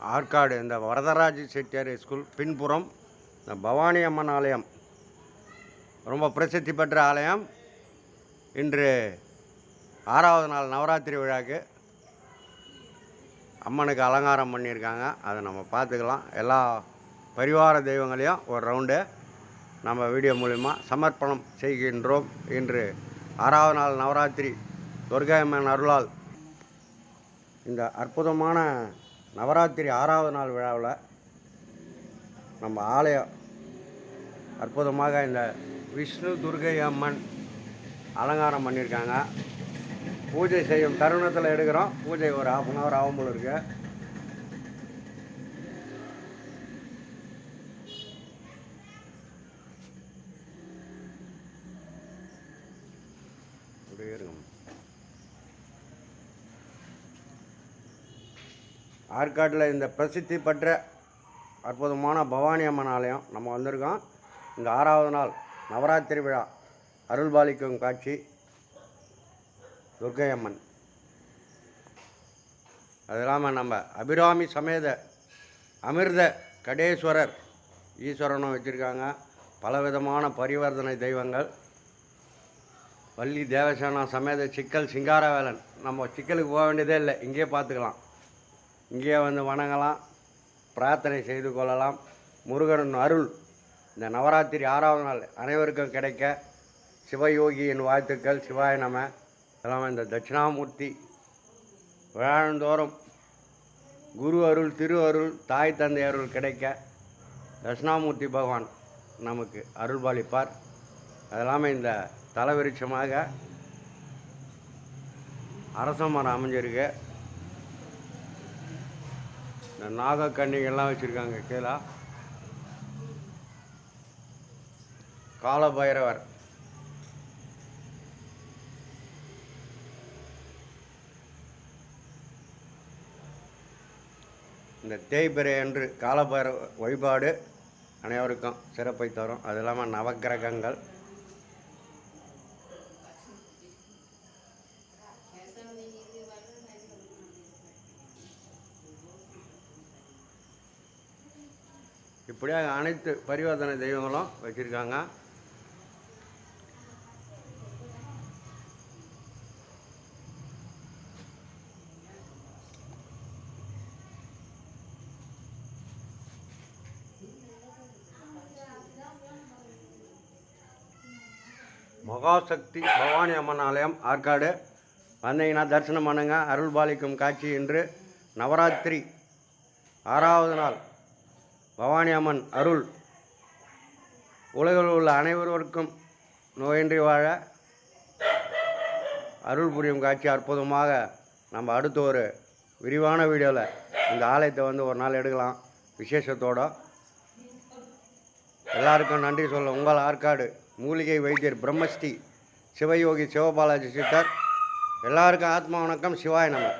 ஆற்காடு இந்த வரதராஜ செட்டியார் ஸ்கூல் பின்புறம் இந்த பவானி அம்மன் ஆலயம். ரொம்ப பிரசித்தி பெற்ற ஆலயம். இன்று ஆறாவது நாள் நவராத்திரி விழாக்கு. அம்மனுக்கு அலங்காரம் பண்ணியிருக்காங்க. அதை நம்ம பார்த்துக்கலாம். எல்லா பரிவார தெய்வங்களையும் ஒரு ரவுண்டு நம்ம வீடியோ மூலிமா சமர்ப்பணம் செய்கின்றோம். இன்று ஆறாவது நாள் நவராத்திரி. துர்காயம்மன் அருளால் இந்த அற்புதமான நவராத்திரி ஆறாவது நாள் விழாவில் நம்ம ஆலயம் அற்புதமாக இந்த விஷ்ணு துர்கை அம்மன் அலங்காரம் பண்ணியிருக்காங்க. பூஜை செய்யும் தருணத்தில் எடுக்கிறோம். பூஜை ஒரு ஹாஃப் அன் ஹவர் ஆகும் போல இருக்கு. அப்படியே இருங்க. ஆற்காட்டில் இந்த பிரசித்தி பெற்ற அற்புதமான பவானி அம்மன் ஆலயம் நம்ம வந்திருக்கோம். இந்த ஆறாவது நாள் நவராத்திரி விழா அருள்பாலிக்கும் காட்சி துர்கை அம்மன். அது இல்லாமல் நம்ம அபிராமி சமேத அமிர்த கடேஸ்வரர் ஈஸ்வரனும் வச்சுருக்காங்க. பலவிதமான பரிவர்த்தனை தெய்வங்கள். வள்ளி தேவசேனா சமேத சிக்கல் சிங்காரவேலன். நம்ம சிக்கலுக்கு போக வேண்டியதே இல்லை இங்கேயே பார்த்துக்கலாம். இங்கே வந்து வணங்கலாம் பிரார்த்தனை செய்து கொள்ளலாம். முருகன் அருள் இந்த நவராத்திரி ஆறாவது நாள் அனைவருக்கும் கிடைக்க. சிவயோகியின் வாழ்த்துக்கள் சிவாய நம. எல்லாமே இந்த தட்சிணாமூர்த்தி விழாந்தோறும் குரு அருள் திரு அருள் தாய் தந்தை அருள் கிடைக்க. தட்சிணாமூர்த்தி பகவான் நமக்கு அருள் பாலிப்பார் அதெல்லாமே இந்த தலைவிருட்சமாக அரசமரம் அமைஞ்சிருக்கு. இந்த நாகக்கண்ணிகள்லாம் வச்சுருக்காங்க கீழே காலபைரவர். இந்த தேய்பிறை அன்று காலபைரவ வழிபாடு அனைவருக்கும் சிறப்பை தரும். அது இல்லாமல் நவக்கிரகங்கள். இப்படியாக அனைத்து பரிவர்த்தனை தெய்வங்களும் வச்சுருக்காங்க. மகாசக்தி பவானி அம்மன் ஆலயம் ஆற்காடு. வந்தீங்கன்னா தரிசனம் பண்ணுங்கள் அருள் பாலிக்கும் காட்சி இன்று. நவராத்திரி ஆறாவது நாள். பவானி அம்மன் அருள். உலகில் உள்ள அனைவருக்கும் நோயின்றி வாழ அருள் புரியும் காட்சி அற்புதமாக நம்ம அடுத்த ஒரு விரிவான வீடியோவில் இந்த ஆலயத்தை வந்து ஒரு நாள் எடுக்கலாம் விசேஷத்தோட. எல்லாருக்கும் நன்றி சொல்ல உங்கள் ஆற்காடு மூலிகை வைத்தியர் பிரம்மஸ்ரீ சிவயோகி சிவபாலாஜி சித்தர். எல்லாருக்கும் ஆத்மா வணக்கம் சிவாய நம்ம